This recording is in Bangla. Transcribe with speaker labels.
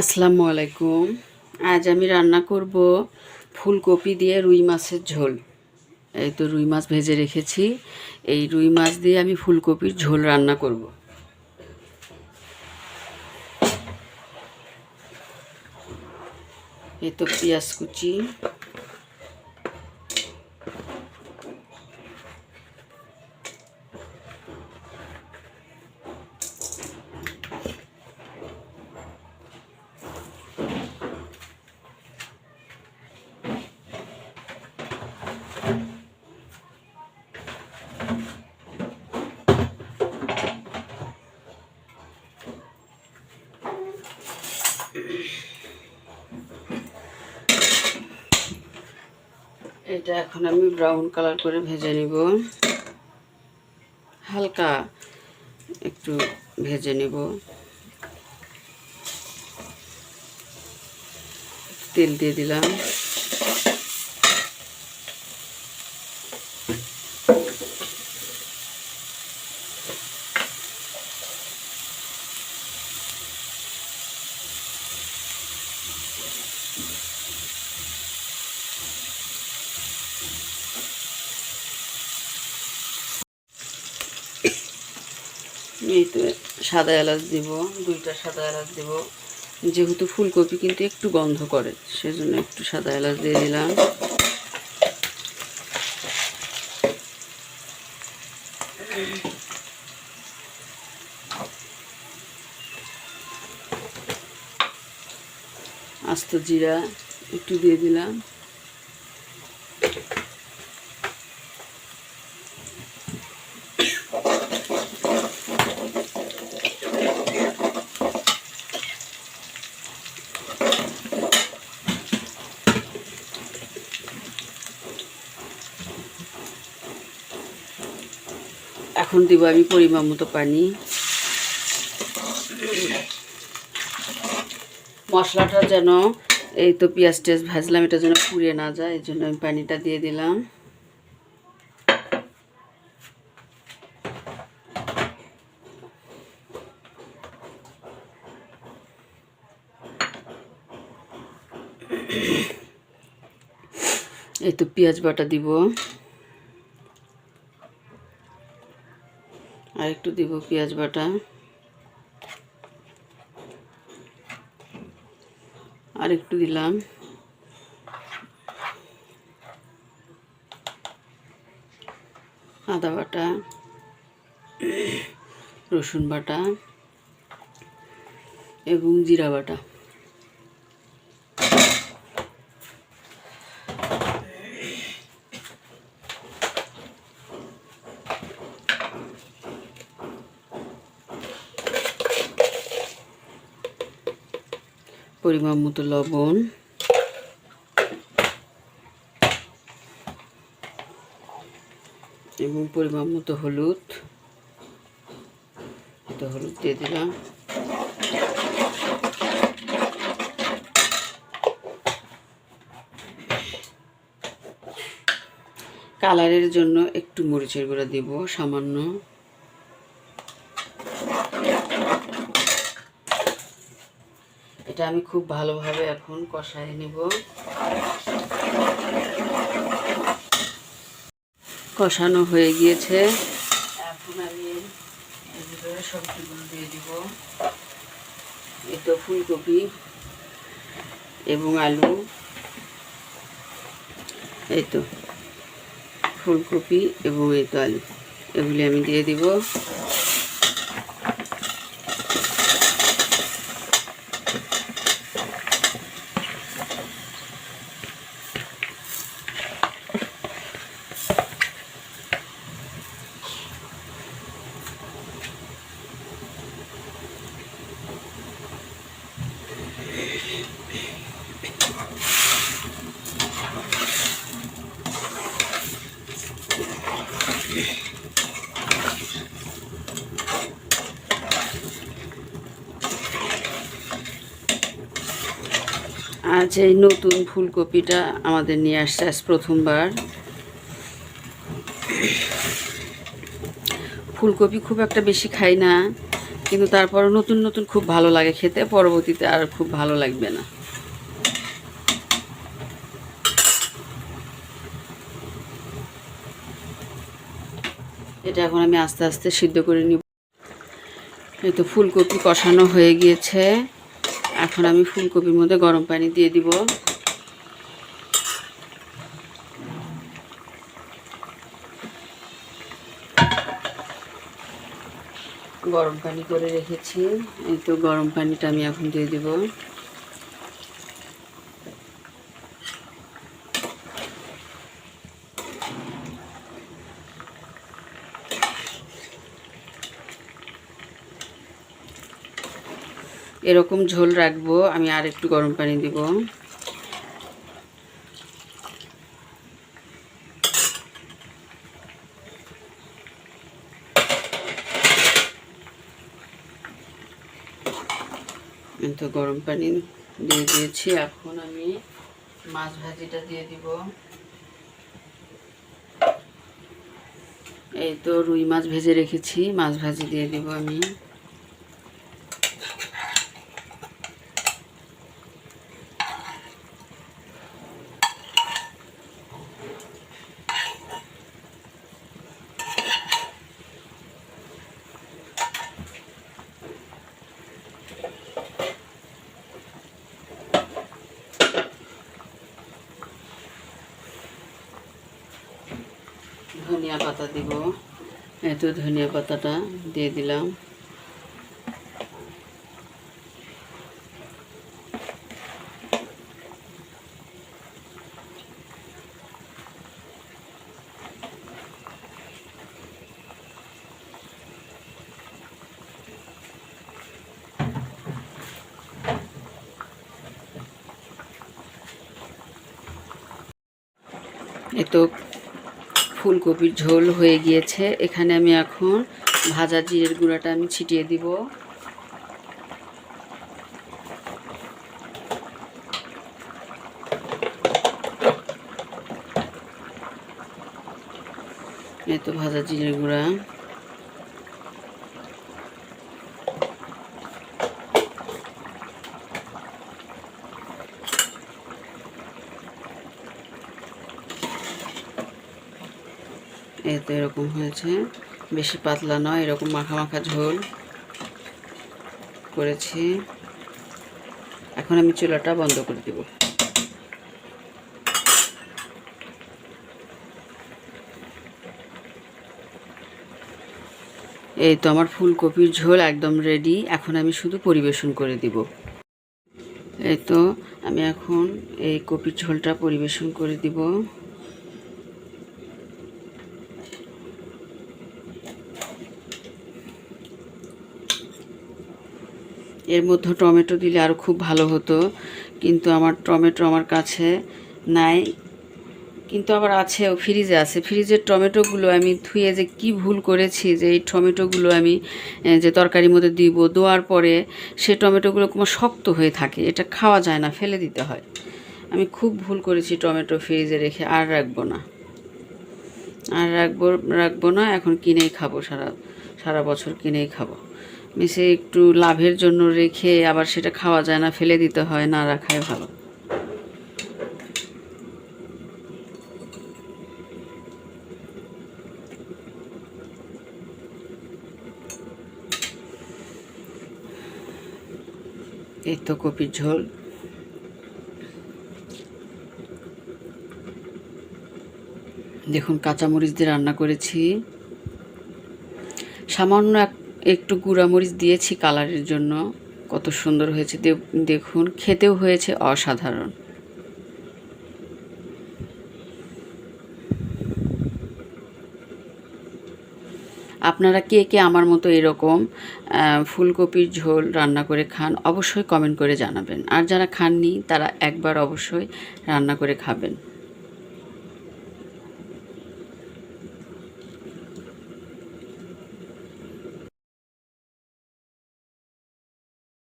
Speaker 1: আসসালামু আলাইকুম। আজ আমি রান্না করব ফুলকপি দিয়ে রুই মাছের ঝোল। এই তো রুই মাছ ভেজে রেখেছি। এই রুই মাছ দিয়ে আমি ফুলকপির ঝোল রান্না করব। এই তো পেঁয়াজ কুচি। এটা এখন আমি ব্রাউন কালার করে ভেজে নিব। হালকা একটু ভেজে নেব। তেল দিয়ে দিলাম। এই তো সাদা এলাচ দিব, দুইটা সাদা এলাচ দিব। যেহেতু ফুলকপি কিন্তু একটু গন্ধ করে, সেজন্য একটু সাদা এলাচ দিয়ে দিলাম। আস্ত জিরা একটু দিয়ে দিলাম। এখন দিব আমি পরিমাণ মতো পানি। মশলাটা যেন এই তো পেঁয়াজ টেস ভাজলাম, এটা যেন পুড়ে না যায়, এই জন্য আমি পানিটা দিয়ে দিলাম। এই তো পেঁয়াজ বাটা দিব। আর একটু দিব পেঁয়াজ বাটা। আর একটু দিলাম। আদা বাটা, রসুন বাটা এবং জিরা বাটা। পরিমাণ মতো লবণ। এবং পরিমাণ মতো হলুদ। এটা হলুদ দিয়ে দিলাম। কালারের জন্য একটু মরিচের গুঁড়া দিব, সামান্য। আমি খুব ভালোভাবে এখন কষায় নিব। কষানো হয়ে গিয়েছে। এখন আমি ভিতরে সবজিগুলো দিয়ে দিব। এই তো ফুলকপি এবং আলু। এই তো ফুলকপি এবং এই তো আলু। এগুলি আমি দিয়ে দিব। আজ এই নতুন ফুলকপিটা আমাদের নিয়ে আসছে আজ প্রথমবার। ফুলকপি খুব একটা বেশি খাই না, কিন্তু তারপর নতুন নতুন খুব ভালো লাগে খেতে, পরবর্তীতে আর খুব ভালো লাগবে না। এটা এখন আমি আস্তে আস্তে সিদ্ধ করে নিব। এই তো ফুলকপি কষানো হয়ে গিয়েছে। এখন আমি ফুলকপির মধ্যে গরম পানি দিয়ে দিব। গরম পানি করে রেখেছি। এই তো গরম পানিটা আমি এখন দিয়ে দিব। এরকম ঝোল রাখব, আমি আর একটু গরম পানি দিব। তো গরম পানি দিয়ে দিয়েছি, এখন আমি মাছ ভাজিটা দিয়ে দিব। এই তো রুই মাছ ভেজে রেখেছি, মাছ ভাজি দিয়ে দিব আমি। ধনিয়া পাতা দিব। এত ধনিয়া পাতাটা দিয়ে দিলাম। এ তো ফুলকপির ঝোল হয়ে গিয়েছে। এখানে আমি এখন ভাজা জিরের গুঁড়াটা আমি ছিটিয়ে দিব। এই তো ভাজা জিরের গুঁড়া। এই তো এরকম হয়েছে। বেশি পাতলা নয়, এরকম মাখা মাখা ঝোল করেছি। এখন আমি চুলাটা বন্ধ করে দেব। এই তো আমার ফুলকপির ঝোল একদম রেডি এখন আমি শুধু পরিবেশন করে দিব। এই তো আমি এখন এই কপির ঝোলটা পরিবেশন করে দিব। এর মধ্যে টমেটো দিলে আরও খুব ভালো হতো। কিন্তু আমার টমেটো আমার কাছে নাই। কিন্তু আবার আছে ফ্রিজে আছে। ফ্রিজের টমেটোগুলো আমি ধুয়ে যে কি ভুল করেছি, যে এই টমেটোগুলো আমি যে তরকারির মধ্যে দিব, দেওয়ার পরে সে টমেটোগুলো কোনো শক্ত হয়ে থাকে। এটা খাওয়া যায় না, ফেলে দিতে হয়। আমি খুব ভুল করেছি টমেটো ফ্রিজে রেখে, আর রাখব না। আর রাখব রাখব না, এখন কিনেই খাব, সারা সারা বছর কিনেই খাব। মিশে একটু লাভের জন্য রেখে আবার সেটা খাওয়া যায় না, ফেলে দিতে হয়, না রাখাই ভালো। এই তো কপির ঝোল। দেখুন, কাঁচামরিচ দিয়ে রান্না করেছি। সামান্য এক একটু গুঁড়ামরিচ দিয়েছি কালারের জন্য। কত সুন্দর হয়েছে। দেখুন, খেতেও হয়েছে অসাধারণ। আপনারা কে কে আমার মতো এরকম ফুলকপির ঝোল রান্না করে খান, অবশ্যই কমেন্ট করে জানাবেন। আর যারা খাননি, তারা একবার অবশ্যই রান্না করে খাবেন।